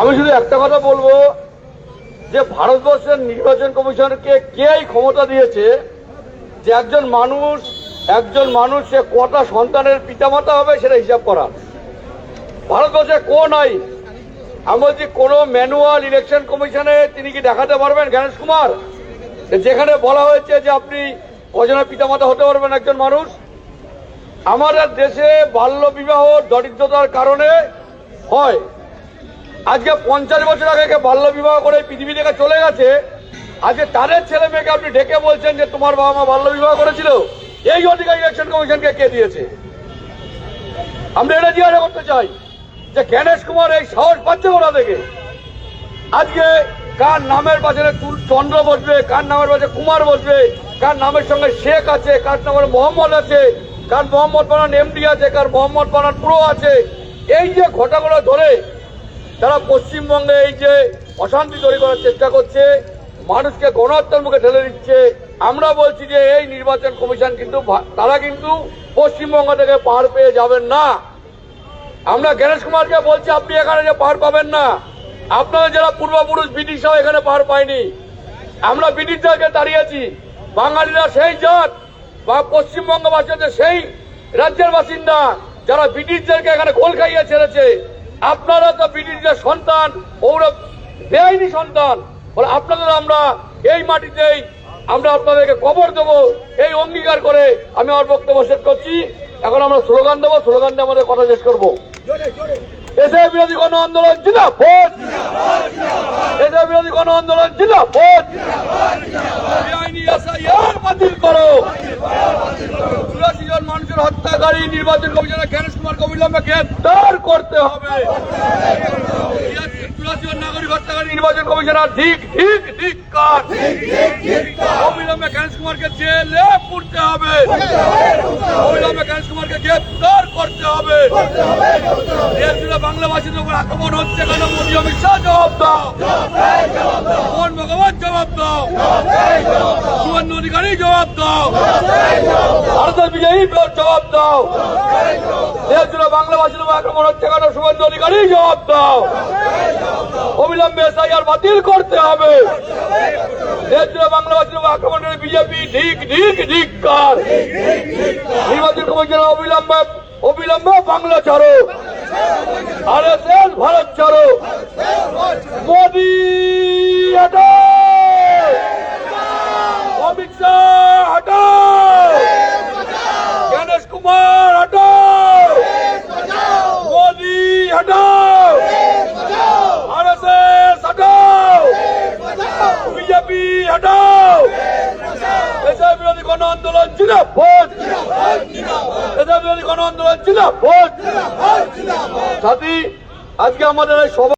আমি শুধু একটা কথা বলব যে ভারতবর্ষের নির্বাচন কমিশনকে কে ক্ষমতা দিয়েছে যে একজন মানুষ একজন মানুষ সে কটা সন্তানের পিতামাতা হবে সেটা হিসাব করা। ভারতবর্ষে কোন আইন আমি বলছি, কোনো ম্যানুয়াল ইলেকশন কমিশনে তিনি কি দেখাতে পারবেন গণেশ কুমার? যেখানে বলা হয়েছে যে আপনি কজনের পিতামাতা হতে পারবেন একজন মানুষ। আমাদের দেশে বাল্য বিবাহ দরিদ্রতার কারণে হয়। আজকে পঞ্চাশ বছর আগে বাল্য বিবাহ করে পৃথিবী থেকে চলে গেছে, আজকে তাদের ছেলে মেয়েকে আপনি ডেকে বলছেন যে তোমার বাবা মা বাল্য বিবাহ করেছিল? এই অধিকার ইলেকশন কমিশনকে কে দিয়েছে? আমরা এটা জিজ্ঞাসা করতে চাই যে গণেশ কুমার এই সাহস পাচ্ছে ওরা থেকে? আজকে কার নামের পাশে চন্দ্র বসবে, কার নামের পাশে কুমার বসবে, কার নামের সঙ্গে শেখ আছে, কার নামের মোহাম্মদ আছে, কার মোহাম্মদ বানান এমডি আছে, কার মোহাম্মদ বানান প্রো আছে, এই যে ঘটাগুলো ধরে তারা পশ্চিমবঙ্গে এই যে অশান্তি তৈরি করার চেষ্টা করছে, মানুষকে গণহত্যার মুখে ঠেলে দিচ্ছে, আমরা বলছি যে এই নির্বাচন কমিশন কিন্তু তারা কিন্তু পশ্চিমবঙ্গ থেকে পার পেয়ে যাবেন না। আমরা গণেশ কুমারকে বলছি, আপনি এখানে যে পার পাবেন না। আপনাদের যারা পূর্বপুরুষ ব্রিটিশরাও এখানে পার পায়নি। আমরা ব্রিটিশদেরকে দাঁড়িয়েছি। বাঙালিরা সেই জাত বা পশ্চিমবঙ্গবাসী সেই রাজ্যের বাসিন্দা যারা ব্রিটিশদেরকে এখানে গোল খাইয়ে ছেড়েছে। আপনারা তো ব্রিটিশদের সন্তান, ওরা বেআইনি সন্তান। বলে আপনাদের আমরা এই মাটিতেই আমরা আপনাদেরকে কবর দেবো, এই অঙ্গীকার করে আমি আমার বক্তব্য শেষ করছি। এখন আমরা স্লোগান দেবো, স্লোগান দিয়ে আমাদের কথা শেষ করব। এসে বিরোধী গণ আন্দোলন জিনা ভোট এসে বিরোধী গণ আন্দোলন জিনা ভোট বেআইনি বাতিল করো। মানুষের নির্বাচন কমিশনের জ্ঞানেশ কুমার অবিলম্বে গ্রেপ্তার করতে হবে। নির্বাচন ঠিক ঠিক ঠিক কাজ হবে। গ্রেপ্তার করতে হবে। হচ্ছে কেন জবাব দাও। মোহন ভগবান? জবাব দাও। অধিকারী জবাব দাও। ভারতের বিজয়ী জবাব দাও। দেশ জুড়ে বাংলাভাষীর আক্রমণ হচ্ছে কেন? সুবর্ণ অধিকারী জবাব দাও। অবিলম্বে এসআইআর বাতিল করতে হবে। দেশ জুড়ে বাংলাভাষীর উপর আক্রমণ বিজেপি ঠিক ঠিক ঠিক কার নির্বাচন কমিশনের অবিলম্বে অবিলম্বে বাংলা ছাড়ো। আর ভারত ছাড়ো মোদি হটাও অমিত শাহ হটাও গণেশ কুমার হটাও মোদি হটাও আরএসএস হটাও বিজেপি হটাও! দেশের বিরোধী গণ আন্দোলন ছিল ভোট দেশের বিরোধী গণ আন্দোলন ছিল ভোট সাথী আজকে আমাদের এই সভা